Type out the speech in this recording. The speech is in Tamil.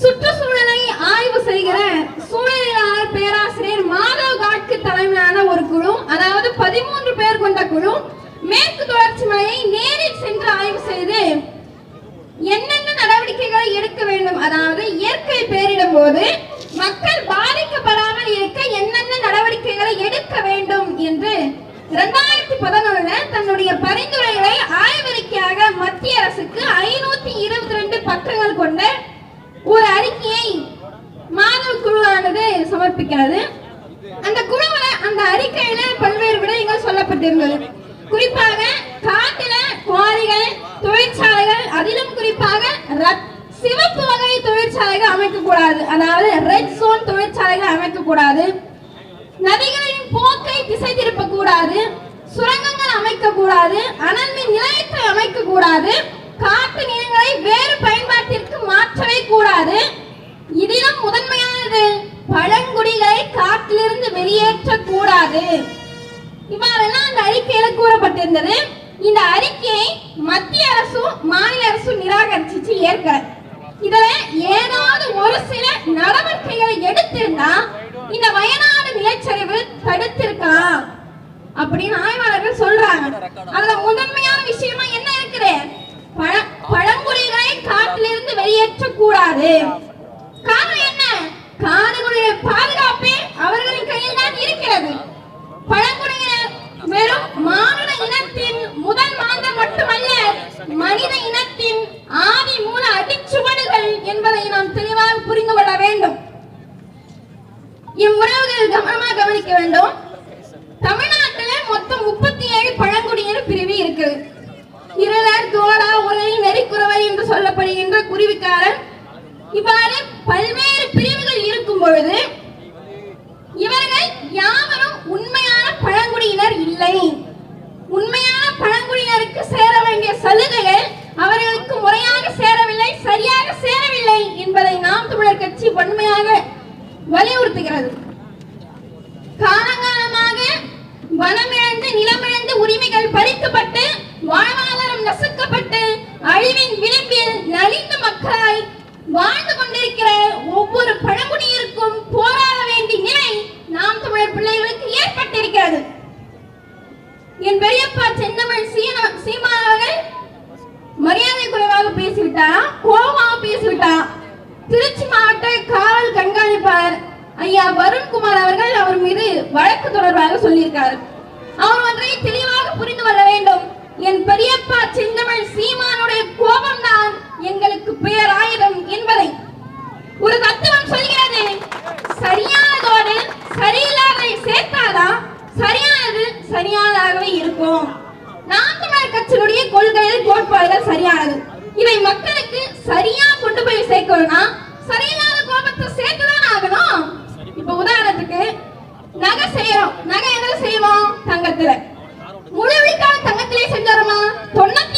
சுற்றுச்சூழலை ஆய்வு செய்கிற சூழலியலாளர் பேராசிரியர் மாதவ் காட்கு தலைமையிலான ஒரு குழு அதாவது பதிமூன்று பேர் கொண்ட குழு மேற்கு தொடர்ச்சி மலையை நேரில் சென்று ஆய்வு செய்து என்னென்ன நடவடிக்கைகளை எடுக்க வேண்டும் அதாவது இயற்கை பேரிடும் போது மக்கள் பாதிக்கப்படாமல் இருக்க என்னென்ன நடவடிக்கைகளை எடுக்க வேண்டும் என்று இரண்டாயிரத்தி பதினொன்றுல தன்னுடைய பரிந்துரைகளை ஆய்வறிக்கையாக மத்திய அரசுக்கு ஐநூத்தி இருபத்தி ரெண்டு பக்கங்கள் கொண்ட ஒரு அறிக்கையை மாதவ் குழுவானது சமர்ப்பிக்கிறது. அந்த குழுவில அந்த அறிக்கையில பல்வேறு விடயங்கள் சொல்லப்பட்டிருந்தது. குறிப்பாக காட்டில குவாரிகள் தொழிற்சாலைகள் அதிலும் குறிப்பாக சிவப்பு வகை தொழிற்சாலைகள் அமைக்கக்கூடாது. அதாவது ரெட் சோன் தொழிற்சாலைகள் அமைக்கக்கூடாது. நதிகளின் போக்கை திசை திருப்ப கூடாது சுரங்கங்கள் அமைக்க கூடாது அனல் மின் நிலையத்தை அமைக்க கூடாது காட்டு நிலங்களை வேறு பயன்பாட்டிற்கு மாற்றவே கூடாது. இதிலும் முதன்மையானது பழங்குடிகளை காட்டிலிருந்து வெளியேற்ற கூடாது. இவ்வாறெல்லாம் அந்த அறிக்கையில கூறப்பட்டிருந்தது. இந்த அறிக்கையை மத்திய அரசும் மாநில அரசும் நிராகரிச்சு ஏற்கல இதுல ஏதாவது ஒரு சில நடவடிக்கைகளை எடுத்திருந்தா இந்த வயநாடு நிலச்சரிவு தடுத்திருக்கலாம் அப்படின்னு ஆய்வாளர்கள் சொல்றாங்க. அதுல முதன்மையான விஷயமா என்ன இருக்குது பழ பழங்குடிகளை காட்டிலிருந்து வெளியேற்ற கூடாது காரணம் என்ன? காடுகளுடைய பாதுகாப்பே அவர்களின் கையில் தான் இருக்கிறது. பழங்குடியினர் வெறும் மானுட இனத்தின் முதல் மாந்தர் மட்டுமல்ல மனித இனத்தின் ஆதி மூல அடிச்சுவடுகள் என்பதை நாம் தெளிவாக புரிந்து கொள்ள வேண்டும். இவ்வுறவுகள் கவனமாக கவனிக்க வேண்டும். தமிழ்நாட்டில் மொத்தம் முப்பத்தி ஏழு பழங்குடியினர் பிரிவு இருக்குது. இருளர் தோடா உரை நெறிக்குறவை என்று சொல்லப்படுகின்ற குருவிக்காரன் இவ்வாறு பல்வேறு பிரிவுகள் இருக்கும் பொழுது இவர்கள் யாவரும் உண்மையான பழங்குடியினர் இல்லை. உண்மையான பழங்குடியினருக்கு சேர வேண்டிய சலுகைகள் அவர்களுக்கு முறையாக சேரவில்லை சரியாக சேரவில்லை என்பதை நாம் தமிழர் கட்சி வன்மையாக வலியுறுத்துகிறது. காலங்காலமாக வனமிழந்து நிலமிழந்து உரிமைகள் பறிக்கப்பட்டு வாழ்வாதாரம் நசுக்கப்பட்டு அழிவின் விளிம்பில் நலிந்த மக்களாய் வாழ்ந்து கொண்டிருக்கிற ஒவ்வொரு பழங்குடியிருக்கும் போராட வேண்டிய நிலை நாம் தமிழர் பிள்ளைகளுக்கு ஏற்பட்டிருக்கிறது. என் பெரியப்பா செந்தமிழ் சீன சீமா அவர்கள் மரியாதை குறைவாக பேசிவிட்டாரா கோபமாக பேசிவிட்டாரா திருச்சி மாவட்ட காவல் கண்காணிப்பாளர் ஐயா வருண்குமார் அவர்கள் அவர் மீது வழக்கு தொடர்பாக சொல்லியிருக்கார். அவர் ஒன்றை தெளிவாக புரிந்து கொள்ள வேண்டும் என் பெரியப்பா செந்தமிழ் சீமானுடைய கோபம்தான் எங்களுக்கு பேராயுதம் என்பதை ஒரு தத்துவம் சொல்கிறது சரியானதோடு சரியில்லாததை சேர்த்தாதான் சரியானது சரியானதாகவே இருக்கும் நாம் தமிழர் கட்சியினுடைய கொள்கைகள் கோட்பாடுகள் சரியானது. இதை மக்களுக்கு சரியா கொண்டு போய் சேர்க்கணும்னா சரியில்லாத கோபத்தை சேர்த்துதான் ஆகணும். இப்ப உதாரணத்துக்கு நகை செய்யறோம். நகை எதுல செய்வோம்? தங்கத்துல. முழு விழுக்காடு தங்கத்திலே செஞ்சோமா தொண்ணூத்தி